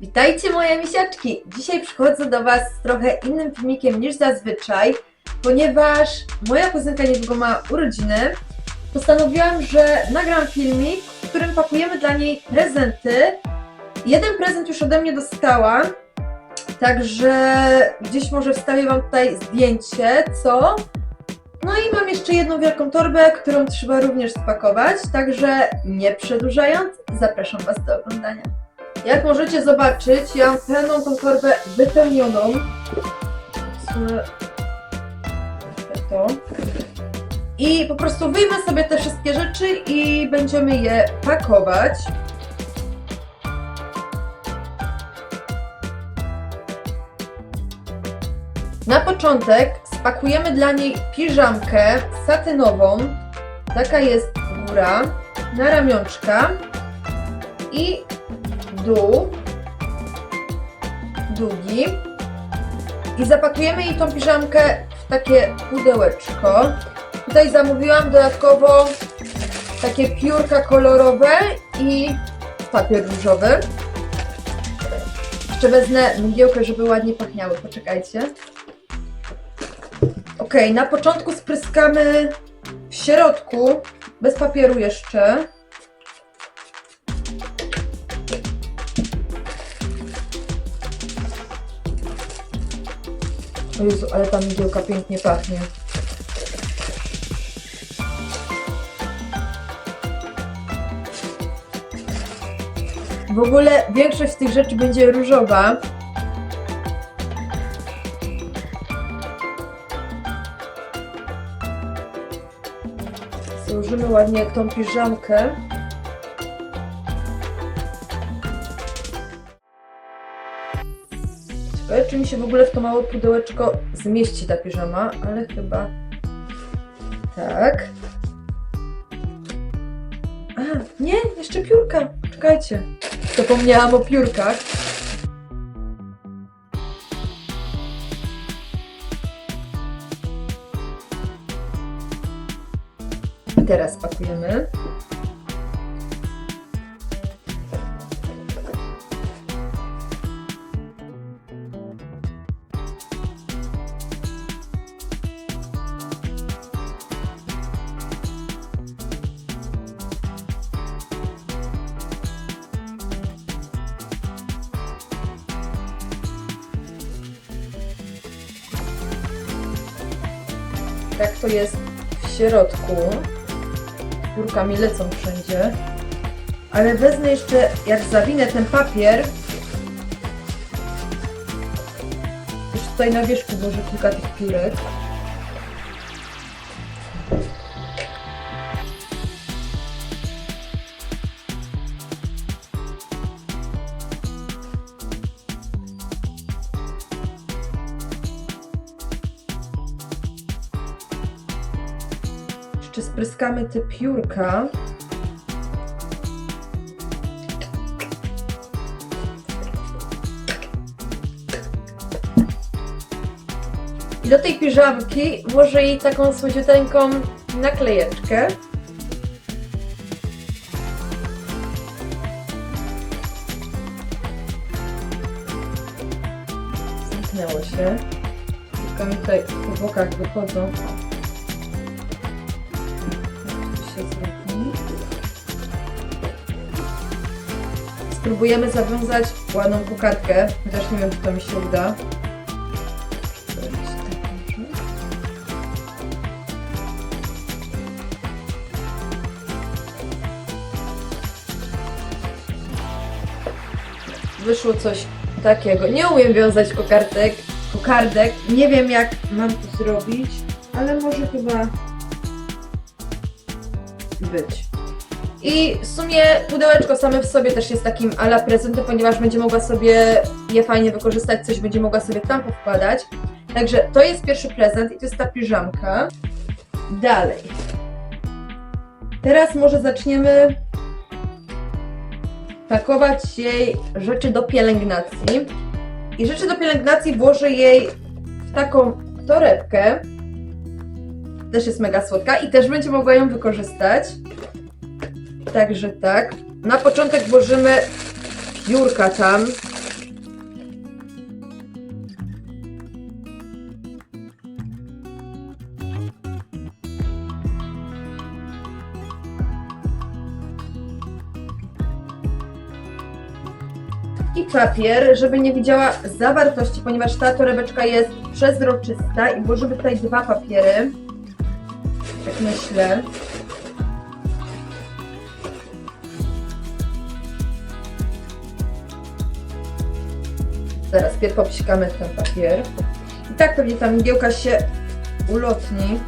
Witajcie moje misiaczki! Dzisiaj przychodzę do Was z trochę innym filmikiem niż zazwyczaj, ponieważ moja kuzynka niedługo ma urodziny. Postanowiłam, że nagram filmik, w którym pakujemy dla niej prezenty. Jeden prezent już ode mnie dostała, także gdzieś może wstawię Wam tutaj zdjęcie, co? No i mam jeszcze jedną wielką torbę, którą trzeba również spakować, także nie przedłużając, zapraszam Was do oglądania. Jak możecie zobaczyć, ja mam pełną tą torbę wypełnioną. To. I po prostu wyjmę sobie te wszystkie rzeczy i będziemy je pakować. Na początek spakujemy dla niej piżamkę satynową. Taka jest góra, na ramionczka i dół, długi i zapakujemy jej tą piżamkę w takie pudełeczko. Tutaj zamówiłam dodatkowo takie piórka kolorowe i papier różowy. Jeszcze wezmę mgiełkę, żeby ładnie pachniały. Poczekajcie. Ok, na początku spryskamy w środku, bez papieru jeszcze. O Jezu, ale ta mgiełka pięknie pachnie. W ogóle większość z tych rzeczy będzie różowa. Złożymy ładnie tą piżamkę. Ciekawe, czy mi się w ogóle w to małe pudełeczko zmieści ta piżama, ale chyba tak. A, nie, jeszcze piórka. Czekajcie. Zapomniałam o piórkach. Teraz pakujemy. Tak to jest w środku. Piórkami lecą wszędzie. Ale wezmę jeszcze, jak zawinę ten papier, już tutaj na wierzchu może kilka tych piórek. Spryskamy te piórka. I do tej piżamki włożę jej taką słodziuteńką naklejeczkę. Zamknęło się. Tylko mi tutaj po bokach wychodzą. Spróbujemy zawiązać ładną kokardkę, chociaż nie wiem, czy to mi się uda. Wyszło coś takiego. Nie umiem wiązać kokardek, kokardek. Nie wiem, jak mam to zrobić, ale może chyba być. I w sumie pudełeczko same w sobie też jest takim ala prezentem, ponieważ będzie mogła sobie je fajnie wykorzystać, coś będzie mogła sobie tam powkładać. Także to jest pierwszy prezent i to jest ta piżamka. Dalej. Teraz może zaczniemy pakować jej rzeczy do pielęgnacji. I rzeczy do pielęgnacji włożę jej w taką torebkę. Też jest mega słodka i też będzie mogła ją wykorzystać. Także tak. Na początek włożymy piórka tam. I papier, żeby nie widziała zawartości, ponieważ ta torebeczka jest przezroczysta i włożymy tutaj dwa papiery. Tak myślę. Zaraz pierw popsikamy ten papier. I tak pewnie ta mgiełka się ulotni.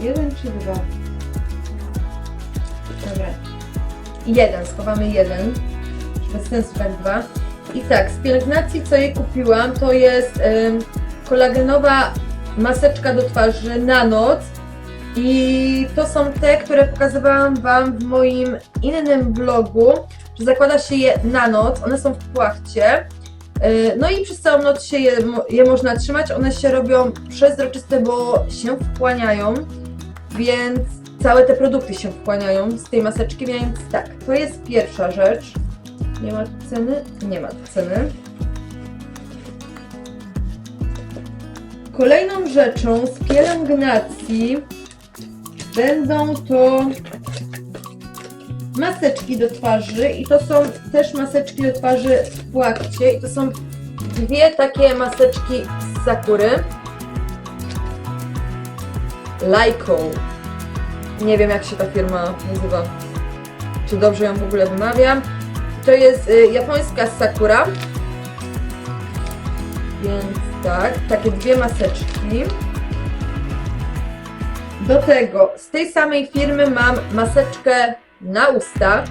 Jeden czy dwa? Dobra. Jeden, schowamy jeden. Bez sensu tak dwa. I tak, z pielęgnacji co jej kupiłam, to jest ym, kolagenowa maseczka do twarzy na noc. I to są te, które pokazywałam Wam w moim innym vlogu, że zakłada się je na noc, one są w płachcie. Yy, No i przez całą noc się je, je można trzymać, one się robią przezroczyste, bo się wchłaniają, więc całe te produkty się wchłaniają z tej maseczki, więc tak, to jest pierwsza rzecz. Nie ma tu ceny? Nie ma tu ceny. Kolejną rzeczą z pielęgnacji będą to maseczki do twarzy i to są też maseczki do twarzy w płachcie i to są dwie takie maseczki z Sakury. Laiko. Nie wiem jak się ta firma nazywa. Czy dobrze ją w ogóle wymawiam. To jest y, japońska Sakura. Więc tak, takie dwie maseczki. Do tego z tej samej firmy mam maseczkę na usta.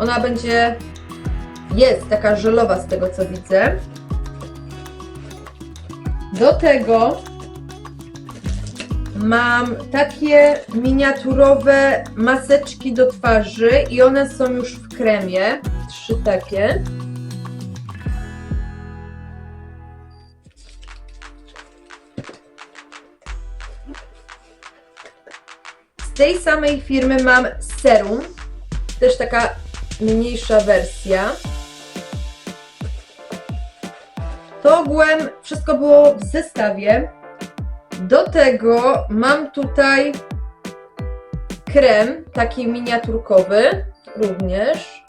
Ona będzie, jest taka żelowa z tego co widzę. Do tego mam takie miniaturowe maseczki do twarzy i one są już w kremie. Trzy takie. Tej samej firmy mam serum, też taka mniejsza wersja. To ogółem wszystko było w zestawie. Do tego mam tutaj krem, taki miniaturkowy również.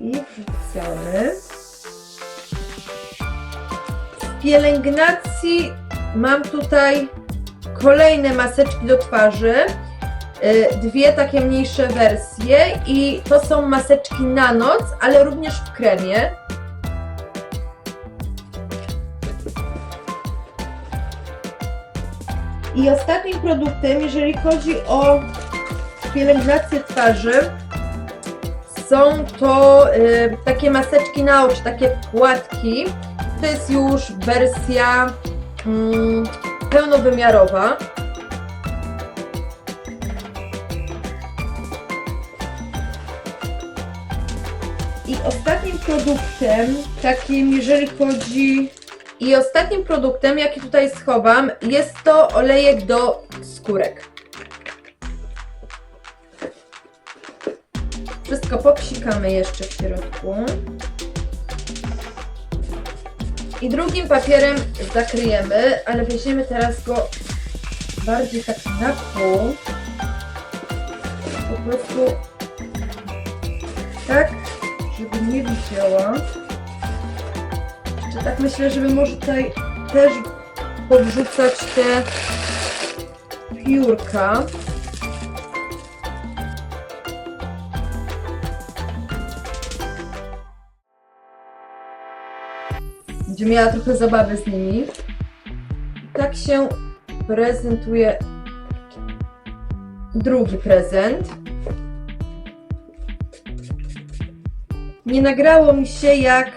I wrzucamy. Pielęgnacji mam tutaj kolejne maseczki do twarzy. Y, Dwie takie mniejsze wersje i to są maseczki na noc, ale również w kremie. I ostatnim produktem, jeżeli chodzi o pielęgnację twarzy, są to y, takie maseczki na oczy, takie płatki. To jest już wersja mm, pełnowymiarowa. I ostatnim produktem, takim jeżeli chodzi i ostatnim produktem, jaki tutaj schowam, jest to olejek do skórek. Wszystko popsikamy jeszcze w środku. I drugim papierem zakryjemy, ale weźmiemy teraz go bardziej tak na pół. Po prostu tak, żeby nie widziała. Jeszcze tak myślę, żeby może tutaj też powrzucać te piórka. Miała trochę zabawy z nimi. Tak się prezentuje drugi prezent. Nie nagrało mi się jak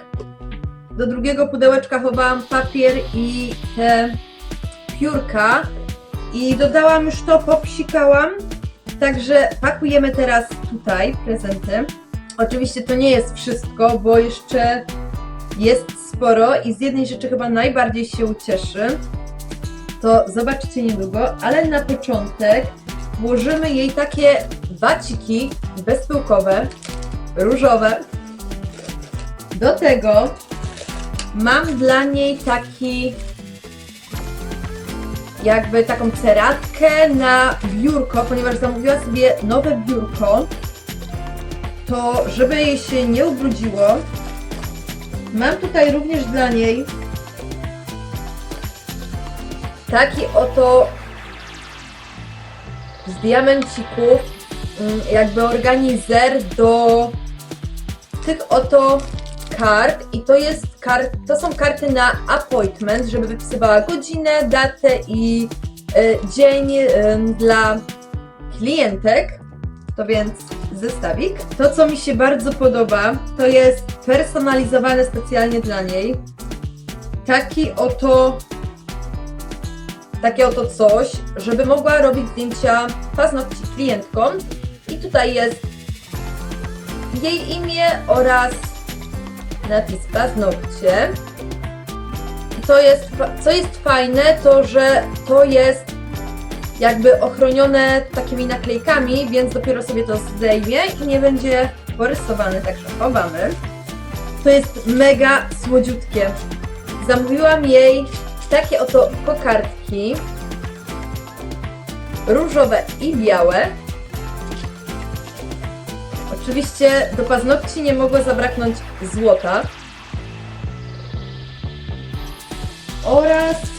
do drugiego pudełeczka chowałam papier i te piórka i dodałam już to, popsikałam. Także pakujemy teraz tutaj prezenty. Oczywiście to nie jest wszystko, bo jeszcze jest sporo i z jednej rzeczy chyba najbardziej się ucieszy. to zobaczycie niedługo, ale na początek włożymy jej takie waciki bezpyłkowe, różowe. Do tego mam dla niej taki jakby taką ceratkę na biurko, ponieważ zamówiła sobie nowe biurko, to żeby jej się nie ubrudziło, mam tutaj również dla niej taki oto z diamencików mm, jakby organizer do tych oto kart i to jest kart, to są karty na appointment, żeby wypisywała godzinę, datę i e, dzień e, dla klientek. To więc zestawik. To co mi się bardzo podoba, to jest personalizowane specjalnie dla niej. Taki oto takie oto coś, żeby mogła robić zdjęcia paznokci klientkom. I tutaj jest jej imię oraz napis paznokcie. I To jest, co jest fajne, to że to jest jakby ochronione takimi naklejkami, więc dopiero sobie to zdejmie i nie będzie porysowane, także chowamy. To jest mega słodziutkie. Zamówiłam jej takie oto kokardki różowe i białe. Oczywiście do paznokci nie mogło zabraknąć złota. Oraz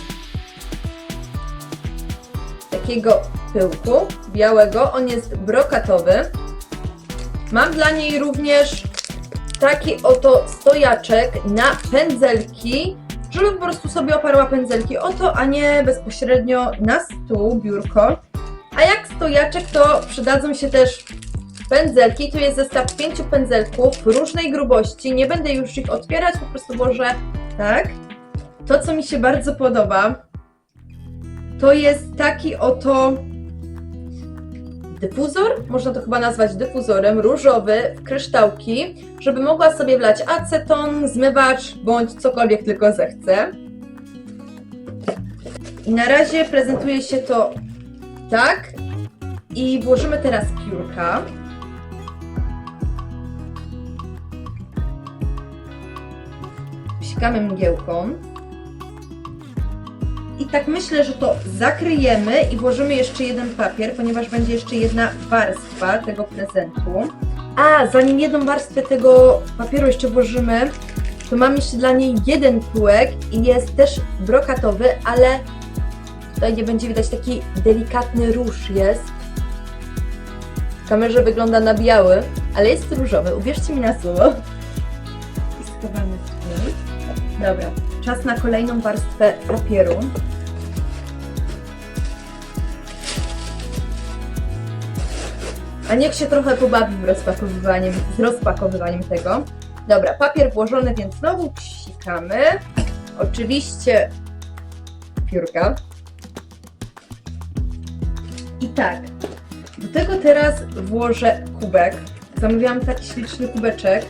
takiego pyłku białego. On jest brokatowy. Mam dla niej również taki oto stojaczek na pędzelki, żeby po prostu sobie oparła pędzelki o to, a nie bezpośrednio na stół, biurko. A jak stojaczek, to przydadzą się też pędzelki. Tu jest zestaw pięciu pędzelków różnej grubości. Nie będę już ich otwierać, po prostu włożę tak. To, co mi się bardzo podoba, to jest taki oto dyfuzor, można to chyba nazwać dyfuzorem, różowy w kryształki, żeby mogła sobie wlać aceton, zmywacz bądź cokolwiek tylko zechce. I na razie prezentuje się to tak. I włożymy teraz piórka. Psikamy mgiełką. I tak myślę, że to zakryjemy i włożymy jeszcze jeden papier, ponieważ będzie jeszcze jedna warstwa tego prezentu. A, zanim jedną warstwę tego papieru jeszcze włożymy, to mam jeszcze dla niej jeden kółek i jest też brokatowy, ale tutaj nie będzie widać taki delikatny róż jest. W kamerze wygląda na biały, ale jest różowy, uwierzcie mi na słowo. I. Dobra, czas na kolejną warstwę papieru. A niech się trochę pobawi rozpakowywaniem, z rozpakowywaniem tego. Dobra, papier włożony, więc znowu psikamy. Oczywiście piórka. I tak, do tego teraz włożę kubek. Zamówiłam taki śliczny kubeczek.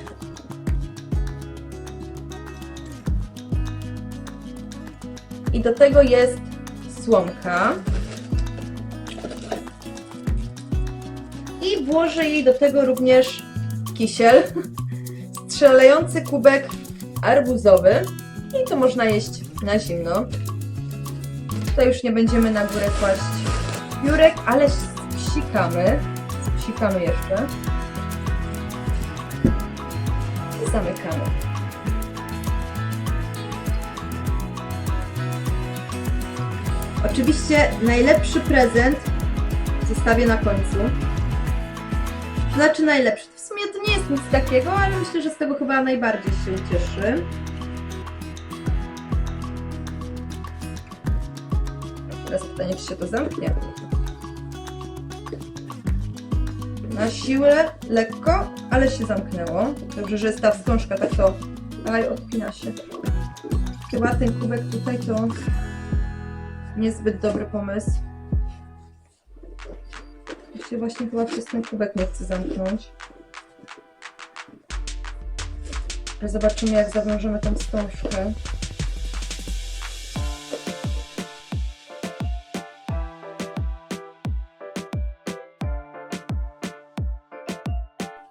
I do tego jest słomka. I włożę jej do tego również kisiel, strzelający kubek arbuzowy. I to można jeść na zimno. Tutaj już nie będziemy na górę kłaść piórek, ale psikamy. Psikamy jeszcze. I zamykamy. Oczywiście najlepszy prezent zostawię na końcu. Znaczy najlepszy. W sumie to nie jest nic takiego, ale myślę, że z tego chyba najbardziej się ucieszy. Teraz pytanie, czy się to zamknie. Na siłę, lekko, ale się zamknęło. Dobrze, że jest ta wstążka, tak to aj, odpina się. Chyba ten kubek tutaj to niezbyt dobry pomysł. Ja się właśnie chyba przez ten kubek nie chcę zamknąć. Ale zobaczymy, jak zawiążemy tą wstążkę.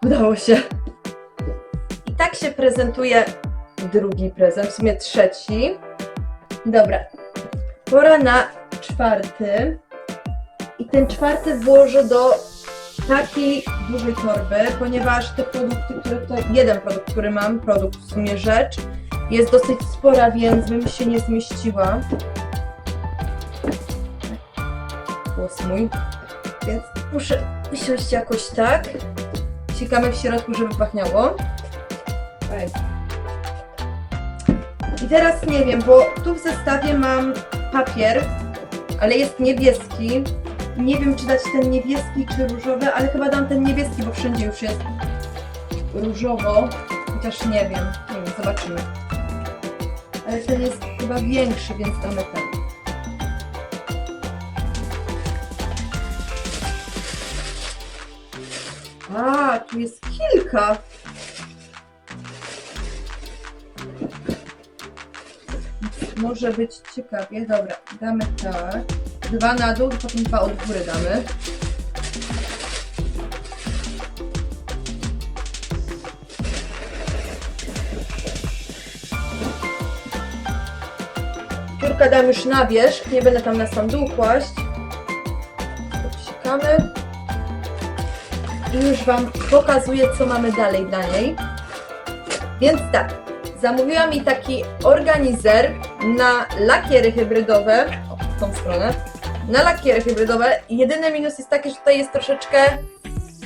Udało się. I tak się prezentuje drugi prezent, w sumie trzeci. Dobra, pora na czwarty. I ten czwarty włożę do takiej dużej torby, ponieważ te produkty, które tutaj, jeden produkt, który mam, produkt w sumie rzecz, jest dosyć spora, więc bym się nie zmieściła. Głos mój. Więc muszę usiąść jakoś tak. Sikamy w środku, żeby pachniało. I teraz nie wiem, bo tu w zestawie mam papier, ale jest niebieski. Nie wiem, czy dać ten niebieski, czy różowy, ale chyba dam ten niebieski, bo wszędzie już jest różowo. Chociaż nie wiem, nie wiem, zobaczymy. Ale ten jest chyba większy, więc damy ten. A, tu jest kilka. Może być ciekawie. Dobra, damy tak. Dwa na dół, potem dwa od góry damy. Piórka dam już na wierzch, nie będę tam na sam dół kłaść. Obsikamy. I już Wam pokazuję, co mamy dalej dla niej. Więc tak, zamówiłam mi taki organizer na lakiery hybrydowe. O, w tą stronę. Na lakiery hybrydowe. Jedyny minus jest taki, że tutaj jest troszeczkę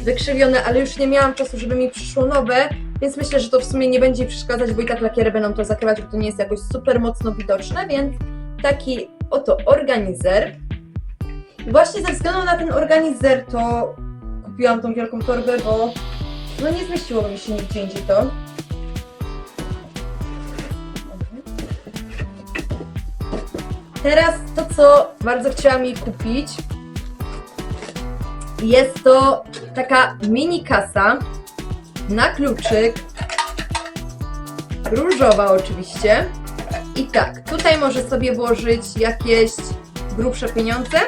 wykrzywione, ale już nie miałam czasu, żeby mi przyszło nowe, więc myślę, że to w sumie nie będzie przeszkadzać, bo i tak lakiery będą to zakrywać, bo to nie jest jakoś super mocno widoczne, więc taki oto organizer. I właśnie ze względu na ten organizer to kupiłam tą wielką torbę, bo no nie zmieściłoby mi się nigdzie indziej to. Teraz to, co bardzo chciałam jej kupić, jest to taka mini kasa na kluczyk, różowa oczywiście. I tak, tutaj może sobie włożyć jakieś grubsze pieniądze,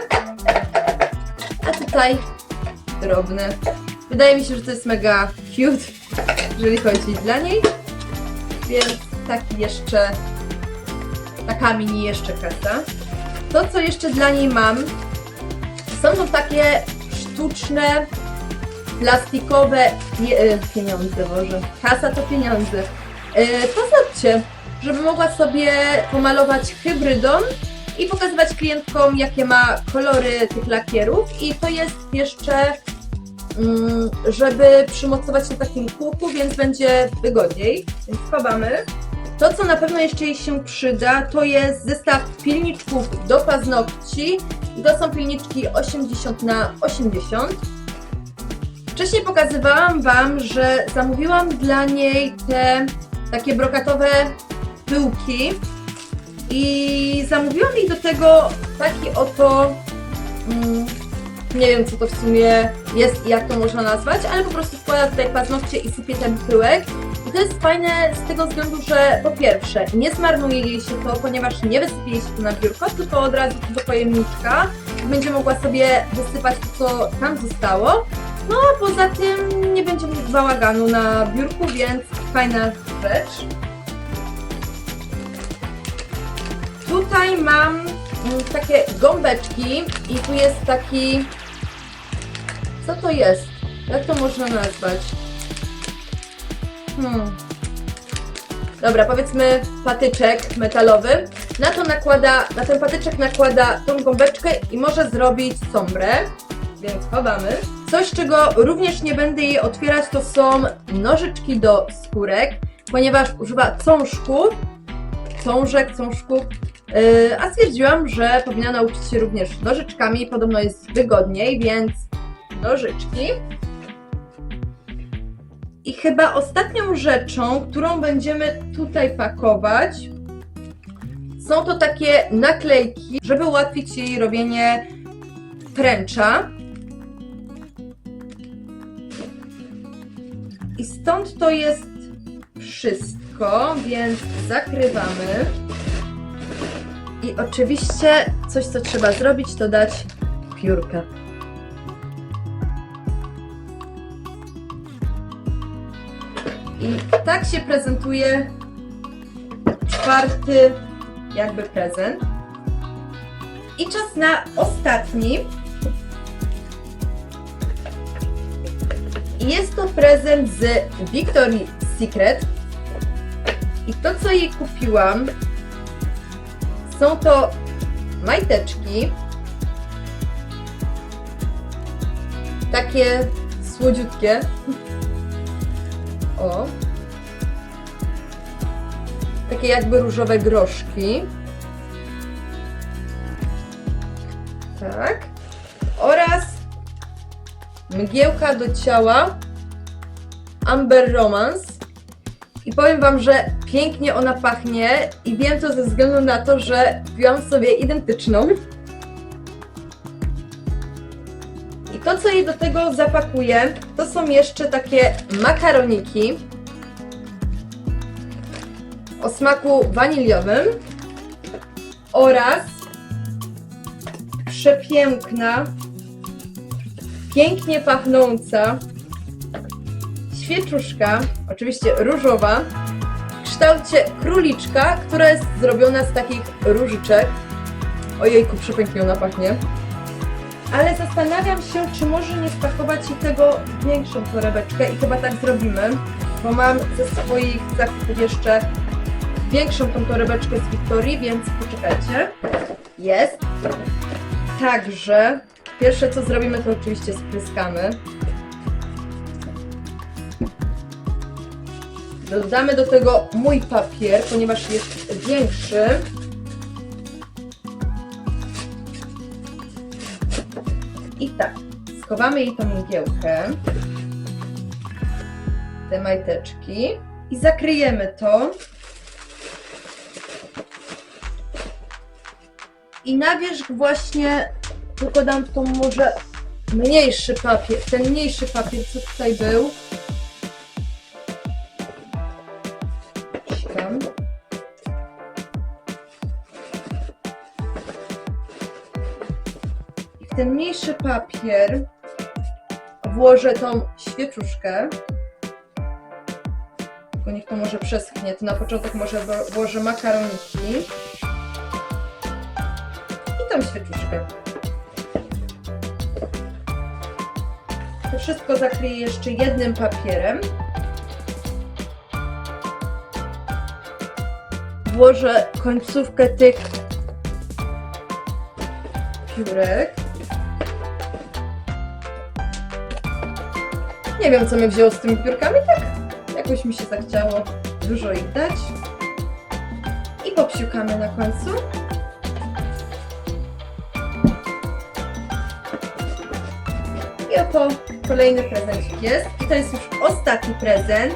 a tutaj drobne. Wydaje mi się, że to jest mega cute, jeżeli chodzi dla niej. Więc taki jeszcze, taka mini jeszcze kasa. To, co jeszcze dla niej mam, są to takie sztuczne, plastikowe e, pieniądze, może. Kasa to pieniądze. E, paznokcie, żeby mogła sobie pomalować hybrydą i pokazywać klientkom, jakie ma kolory tych lakierów. I to jest jeszcze, mm, żeby przymocować na takim kółku, więc będzie wygodniej. Więc chowamy. To, co na pewno jeszcze jej się przyda, to jest zestaw pilniczków do paznokci. To są pilniczki 80 na 80. Wcześniej pokazywałam Wam, że zamówiłam dla niej te takie brokatowe pyłki i zamówiłam jej do tego taki oto, mm, nie wiem co to w sumie jest i jak to można nazwać, ale po prostu wkłada tutaj paznokcie i sypie ten pyłek. To jest fajne z tego względu, że po pierwsze nie zmarnuje jej się to, ponieważ nie wysypie się to na biurko, tylko od razu do pojemniczka będzie mogła sobie wysypać to, co tam zostało. No a poza tym nie będzie bałaganu na biurku, więc fajna rzecz. Tutaj mam mm, takie gąbeczki i tu jest taki... Co to jest? Jak to można nazwać? Hmm. Dobra, powiedzmy patyczek metalowy. Na to nakłada, na ten patyczek nakłada tą gąbeczkę i może zrobić sombrę, więc chowamy. Coś, czego również nie będę jej otwierać, to są nożyczki do skórek, ponieważ używa cążków, cążek, cążków, yy, a stwierdziłam, że powinna nauczyć się również nożyczkami, podobno jest wygodniej, więc nożyczki. I chyba ostatnią rzeczą, którą będziemy tutaj pakować, są to takie naklejki, żeby ułatwić jej robienie pręcza. I stąd to jest wszystko, więc zakrywamy. I oczywiście coś, co trzeba zrobić, to dać piórkę. I tak się prezentuje czwarty jakby prezent. I czas na ostatni. Jest to prezent z Victoria's Secret. I to, co jej kupiłam, są to majteczki. Takie słodziutkie. O. Takie jakby różowe groszki. Tak. Oraz mgiełka do ciała Amber Romance. I powiem Wam, że pięknie ona pachnie i wiem to ze względu na to, że wziąłam sobie identyczną. Co jej do tego zapakuję, to są jeszcze takie makaroniki o smaku waniliowym oraz przepiękna, pięknie pachnąca świeczuszka, oczywiście różowa, w kształcie króliczka, która jest zrobiona z takich różyczek. Ojejku, przepięknie ona pachnie. Ale zastanawiam się, czy może nie spakować i tego w większą torebeczkę i chyba tak zrobimy, bo mam ze swoich zakupów jeszcze większą tą torebeczkę z Wiktorii, więc poczekajcie. Jest. Także pierwsze co zrobimy to oczywiście spryskamy. Dodamy do tego mój papier, ponieważ jest większy. I tak, schowamy jej tą mgiełkę, te majteczki i zakryjemy to. I na wierzch właśnie tylko dam tą może mniejszy papier, ten mniejszy papier, co tutaj był. Ten mniejszy papier włożę tą świeczuszkę. Tylko niech to może przeschnie. To na początek może wło- włożę makaroniki i tą świeczuszkę. To wszystko zakryję jeszcze jednym papierem. Włożę końcówkę tych piórek. Wiem, co mnie wzięło z tymi piórkami, tak jakoś mi się zachciało dużo ich dać. I popsiukamy na końcu. I oto kolejny prezencik jest. I to jest już ostatni prezent.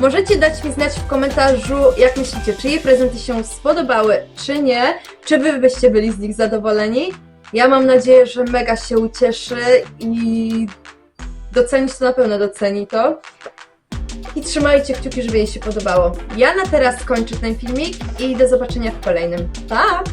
Możecie dać mi znać w komentarzu, jak myślicie, czy jej prezenty się spodobały, czy nie. Czy wy byście byli z nich zadowoleni? Ja mam nadzieję, że mega się ucieszy i docenić, to na pewno doceni to. I trzymajcie kciuki, żeby jej się podobało. Ja na teraz kończę ten filmik i do zobaczenia w kolejnym. Pa!